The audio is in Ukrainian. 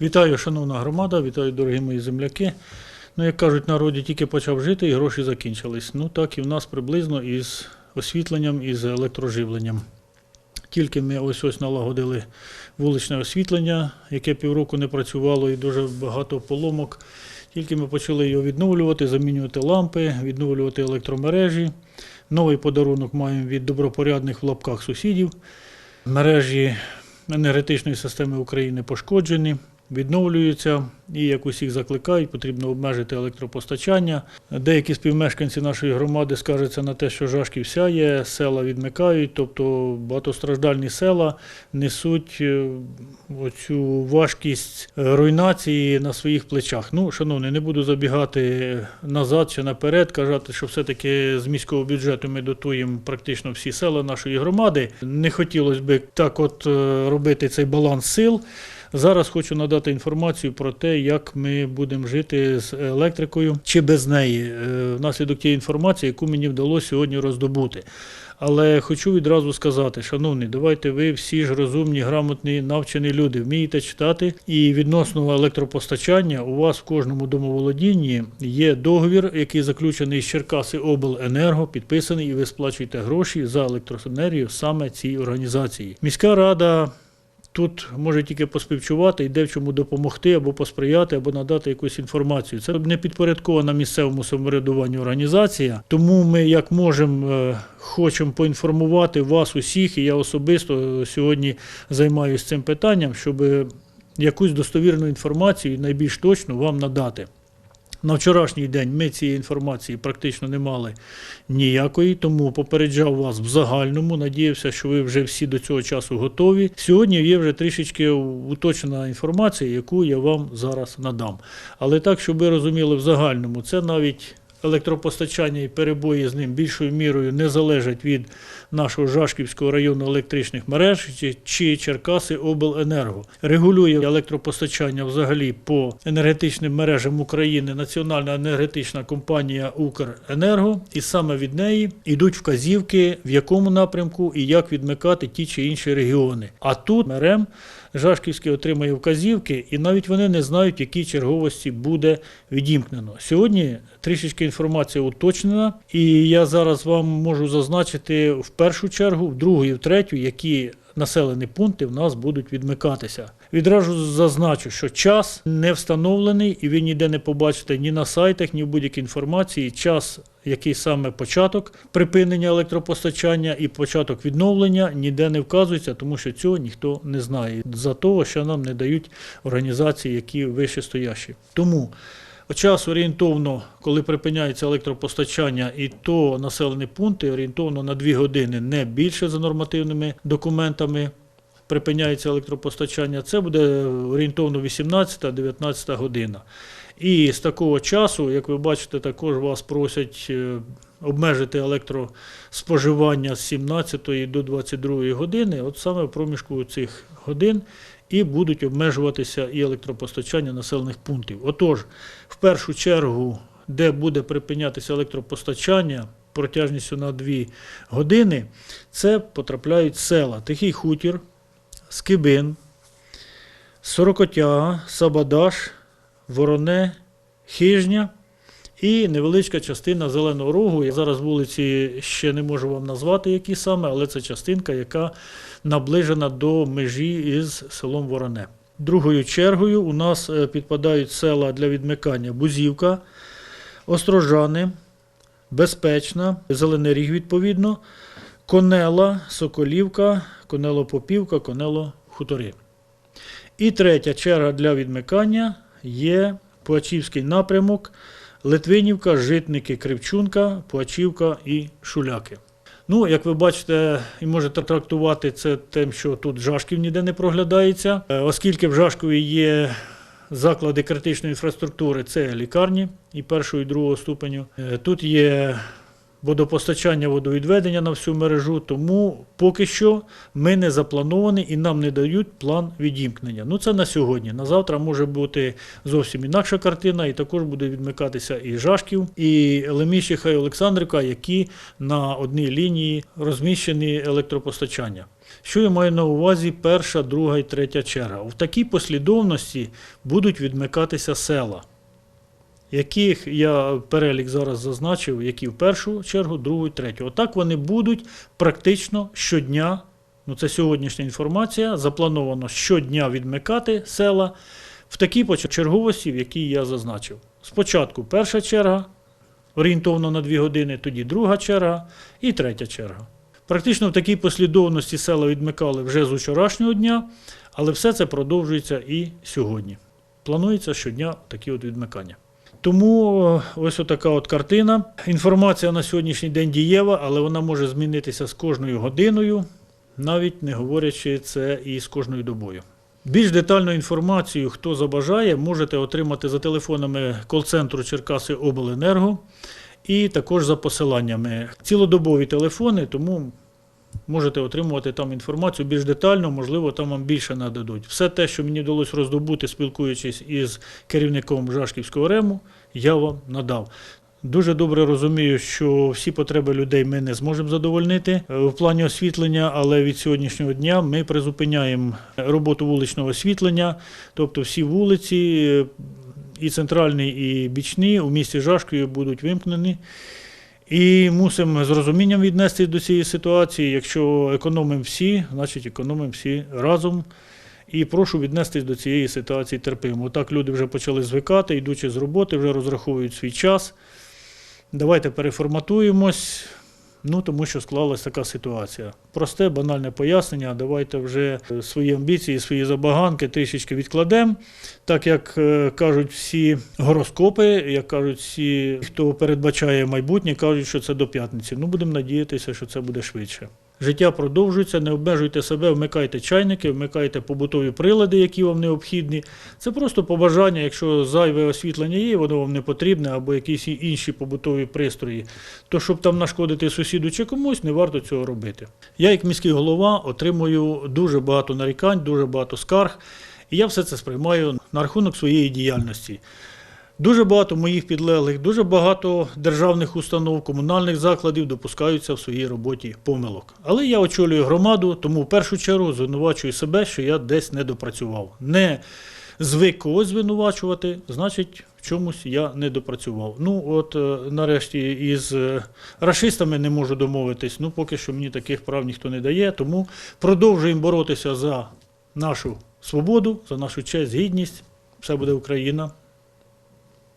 Вітаю, шановна громада, вітаю, дорогі мої земляки. Ну, як кажуть, народі тільки почав жити і гроші закінчились. Ну так і в нас приблизно із освітленням і з електроживленням. Тільки ми ось ось налагодили вуличне освітлення, яке півроку не працювало і дуже багато поломок. Тільки ми почали його відновлювати, замінювати лампи, відновлювати електромережі. Новий подарунок маємо від добропорядних в лапках сусідів. Мережі енергетичної системи України пошкоджені, відновлюються і як усіх закликають, потрібно обмежити електропостачання. Деякі співмешканці нашої громади скаржаться на те, що жашків сяє, села відмикають, тобто багатостраждальні села несуть е, оцю важкість руйнації на своїх плечах. Ну, шановні, не буду забігати назад чи наперед, казати, що все-таки з міського бюджету ми дотуємо практично всі села нашої громади. Не хотілося б так от е, робити цей баланс сил. Зараз хочу надати інформацію про те, як ми будемо жити з електрикою чи без неї, е, внаслідок тієї інформації, яку мені вдалося сьогодні роздобути. Але хочу відразу сказати, шановні, давайте ви всі ж розумні, грамотні, навчені люди, вмієте читати. І відносно електропостачання у вас в кожному домоволодінні є договір, який заключений з Черкаси Обленерго, підписаний, і ви сплачуєте гроші за електроенергію саме цій організації. Міська рада Тут може тільки поспівчувати, йде в чому допомогти або посприяти, або надати якусь інформацію. Це не підпорядкована місцевому самоврядуванню організація. Тому ми, як можемо, е, хочемо поінформувати вас усіх, і я особисто сьогодні займаюся цим питанням, щоб якусь достовірну інформацію найбільш точну вам надати. На вчорашній день ми цієї інформації практично не мали ніякої, тому попереджав вас в загальному. Надіявся, що ви вже всі до цього часу готові. Сьогодні є вже трішечки уточнена інформація, яку я вам зараз надам. Але так, щоб ви розуміли в загальному, це навіть електропостачання і перебої з ним більшою мірою не залежать від нашого Жашківського району електричних мереж чи, Черкаси Обленерго. Регулює електропостачання взагалі по енергетичним мережам України Національна енергетична компанія Укренерго, і саме від неї йдуть вказівки, в якому напрямку і як відмикати ті чи інші регіони. А тут МРЕМ Жашківський отримує вказівки, і навіть вони не знають, якій черговості буде відімкнено. Сьогодні трішечки інформація уточнена, і я зараз вам можу зазначити в першу чергу, в другу і в третю, які населені пункти в нас будуть відмикатися. Відразу зазначу, що час не встановлений, і ви ніде не побачите ні на сайтах, ні в будь-якій інформації. Час, який саме початок припинення електропостачання і початок відновлення, ніде не вказується, тому що цього ніхто не знає. За того, що нам не дають організації, які вище стоящі. Тому час орієнтовно, коли припиняється електропостачання, і то населені пункти орієнтовно на 2 години, не більше за нормативними документами. Припиняється електропостачання, це буде орієнтовно 18-19 година. І з такого часу, як ви бачите, також вас просять е, обмежити електроспоживання з 17 до 22 години, от саме в проміжку цих годин і будуть обмежуватися і електропостачання населених пунктів. Отож, в першу чергу, де буде припинятися електропостачання протяжністю на 2 години, це потрапляють села. Тихий хутір, Скибин, Сорокотяга, Сабадаш, Вороне, Хижня і невеличка частина Зеленого Рогу. Я зараз вулиці ще не можу вам назвати, які саме, але це частинка, яка наближена до межі із селом Вороне. Другою чергою у нас е, підпадають села для відмикання Бузівка, Острожани, Безпечна, Зелений Ріг, відповідно, Конела, Соколівка, Конело-Попівка, Конело-Хутори. І третя черга для відмикання є Пуачівський напрямок, Литвинівка, Житники, Кривчунка, Плачівка і Шуляки. Ну, як ви бачите, і можете трактувати це тим, що тут Жашків ніде не проглядається, Е, оскільки в Жашкові є заклади критичної інфраструктури, це лікарні і першого, і другого ступеню. Е, Тут є водопостачання, водовідведення на всю мережу, тому поки що ми не заплановані і нам не дають план відімкнення. Ну це на сьогодні. На завтра може бути зовсім інакша картина, і також буде відмикатися і Жашків, і Леміщиха, і Олександрівка, які на одній лінії розміщені електропостачання. Що я маю на увазі перша, друга і третя черга? В такій послідовності будуть відмикатися села, яких я перелік зараз зазначив, які в першу чергу, другу третю. Отак вони будуть практично щодня. Ну, це сьогоднішня інформація. Заплановано щодня відмикати села в такій почерговості, в якій я зазначив. Спочатку перша черга, орієнтовно на 2 години, тоді друга черга і третя черга. Практично в такій послідовності села відмикали вже з вчорашнього дня, але все це продовжується і сьогодні. Планується щодня такі от відмикання. Тому е, ось така от картина. Інформація на сьогоднішній день дієва, але вона може змінитися з кожною годиною, навіть не говорячи це і з кожною добою. Більш детальну інформацію, хто забажає, можете отримати за телефонами кол-центру Черкаси Обленерго і також за посиланнями. Цілодобові телефони, тому можете отримувати там інформацію більш детально, можливо, там вам більше нададуть. Все те, що мені вдалося роздобути, спілкуючись із керівником Жашківського рему, я вам надав. Дуже добре розумію, що всі потреби людей ми не зможемо задовольнити е, в плані освітлення, але від сьогоднішнього дня ми призупиняємо роботу вуличного освітлення, тобто всі вулиці, е, і центральні, і бічні у місті Жашкові будуть вимкнені. І мусимо з розумінням віднестись до цієї ситуації. Якщо економимо всі, значить економимо всі разом. І прошу віднестись до цієї ситуації терпимо. Так люди вже почали звикати, йдучи з роботи, вже розраховують свій час. Давайте переформатуємось. Ну, тому що склалася така ситуація. Просте, банальне пояснення. Давайте вже е, свої амбіції, свої забаганки трішечки відкладемо. Так як е, кажуть всі гороскопи, як кажуть всі, хто передбачає майбутнє, кажуть, що це до п'ятниці. Ну, будемо надіятися, що це буде швидше. Життя продовжується, не обмежуйте себе, вмикайте чайники, вмикайте побутові прилади, які вам необхідні. Це просто побажання, якщо зайве освітлення є, воно вам не потрібне, або якісь інші побутові пристрої, то щоб там нашкодити сусіду чи комусь, не варто цього робити. Я, як міський голова, отримую дуже багато нарікань, дуже багато скарг, і я все це сприймаю на рахунок своєї діяльності. Дуже багато моїх підлеглих, дуже багато державних установ, комунальних закладів допускаються в своїй роботі помилок. Але я очолюю громаду, тому в першу чергу звинувачую себе, що я десь не допрацював. Не звик когось звинувачувати, значить, в чомусь я не допрацював. Ну, от е, нарешті із е, рашистами не можу домовитись. Ну, поки що мені таких прав ніхто не дає, тому продовжуємо боротися за нашу свободу, за нашу честь, гідність. Все буде Україна.